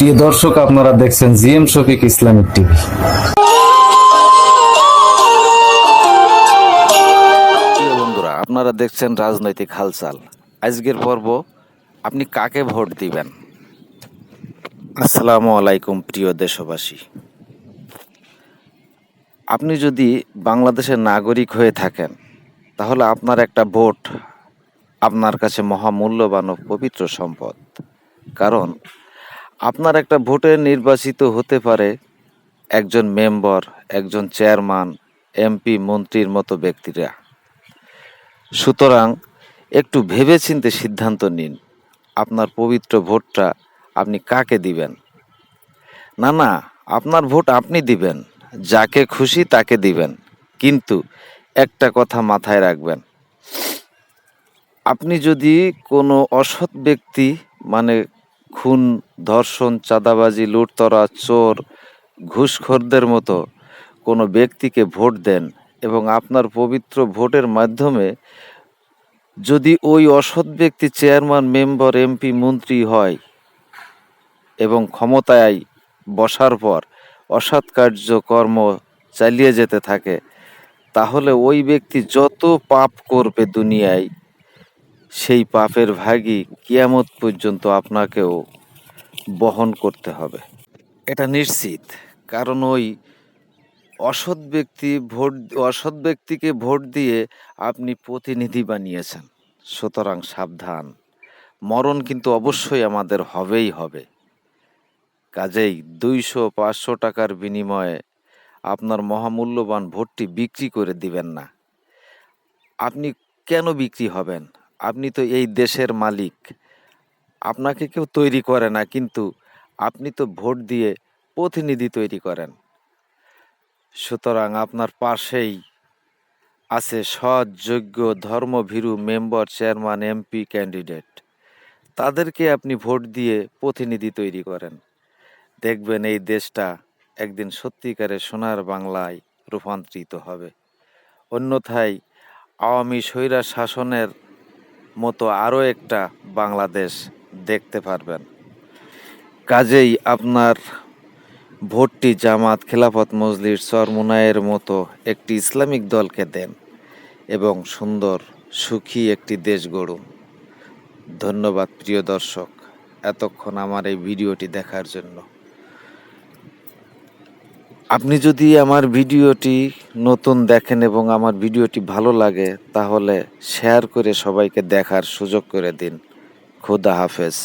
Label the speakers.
Speaker 1: প্রিয় দর্শক, আপনারা দেখছেন জিএম শফিক ইসলামিক টিভি।
Speaker 2: প্রিয় বন্ধুরা, আপনারা দেখছেন রাজনৈতিক হালচাল। আজকের পর্ব, আপনি কাকে ভোট দিবেন? আসসালামু আলাইকুম, প্রিয় দেশবাসী। আপনি যদি বাংলাদেশের নাগরিক হয়ে থাকেন, তাহলে আপনার একটা ভোট আপনার কাছে মহামূল্যবান ও পবিত্র সম্পদ। কারণ আপনার একটা ভোটে নির্বাচিত হতে পারে একজন মেম্বার, একজন চেয়ারম্যান, এমপি, মন্ত্রীর মতো ব্যক্তিরা। সুতরাং একটু ভেবেচিন্তে সিদ্ধান্ত নিন, আপনার পবিত্র ভোটটা আপনি কাকে দিবেন? না না, আপনার ভোট আপনি দিবেন, যাকে খুশি তাকে দিবেন, কিন্তু একটা কথা মাথায় রাখবেন। আপনি যদি কোনো অসৎ ব্যক্তি মানে খুন, ধর্ষণ, চাঁদাবাজি, লুটতরা, চোর, ঘুষখোরদের মতো কোনো ব্যক্তিকে ভোট দেন এবং আপনার পবিত্র ভোটের মাধ্যমে যদি ওই অসৎ ব্যক্তি চেয়ারম্যান, মেম্বার, এমপি, মন্ত্রী হয় এবং ক্ষমতায় বসার পর অসৎ কার্যকর্ম চালিয়ে যেতে থাকে, তাহলে ওই ব্যক্তি যত পাপ করবে দুনিয়ায় সেই পাপের ভাগই কিয়ামত পর্যন্ত আপনাকেও বহন করতে হবে। এটা নিশ্চিত, কারণ ওই অসৎ ব্যক্তি ভোট, অসৎ ব্যক্তিকে ভোট দিয়ে আপনি প্রতিনিধি বানিয়েছেন। সুতরাং সাবধান। মরণ কিন্তু অবশ্যই আমাদের হবেই হবে। কাজেই দুইশো পাঁচশো টাকার বিনিময়ে আপনার মহামূল্যবান ভোটটি বিক্রি করে দিবেন না। আপনি কেন বিক্রি হবেন? আপনি তো এই দেশের মালিক। আপনাকে কেউ তৈরি করে না, কিন্তু আপনি তো ভোট দিয়ে প্রতিনিধি তৈরি করেন। সুতরাং আপনার পাশেই আছে সৎ যোগ্য ধর্মভীরু মেম্বার, চেয়ারম্যান, এমপি, ক্যান্ডিডেট। তাদেরকে আপনি ভোট দিয়ে প্রতিনিধি তৈরি করেন। দেখবেন এই দেশটা একদিন সত্যিকারে সোনার বাংলায় রূপান্তরিত হবে। অন্যথায় আওয়ামী স্বৈরা শাসনের মতো আরও একটা বাংলাদেশ দেখতে পারবেন। কাজেই আপনার ভোটটি জামাত খেলাফত মজলিস চরমুনায়ের মতো একটি ইসলামিক দলকে দেন এবং সুন্দর, সুখী একটি দেশ গড়ুন। ধন্যবাদ প্রিয় দর্শক এতক্ষণ আমার এই ভিডিওটি দেখার জন্য। আপনি যদি আমার ভিডিওটি নতুন দেখেন এবং আমার ভিডিওটি ভালো লাগে, তাহলে শেয়ার করে সবাইকে দেখার সুযোগ করে দিন। খুদা হাফেজ।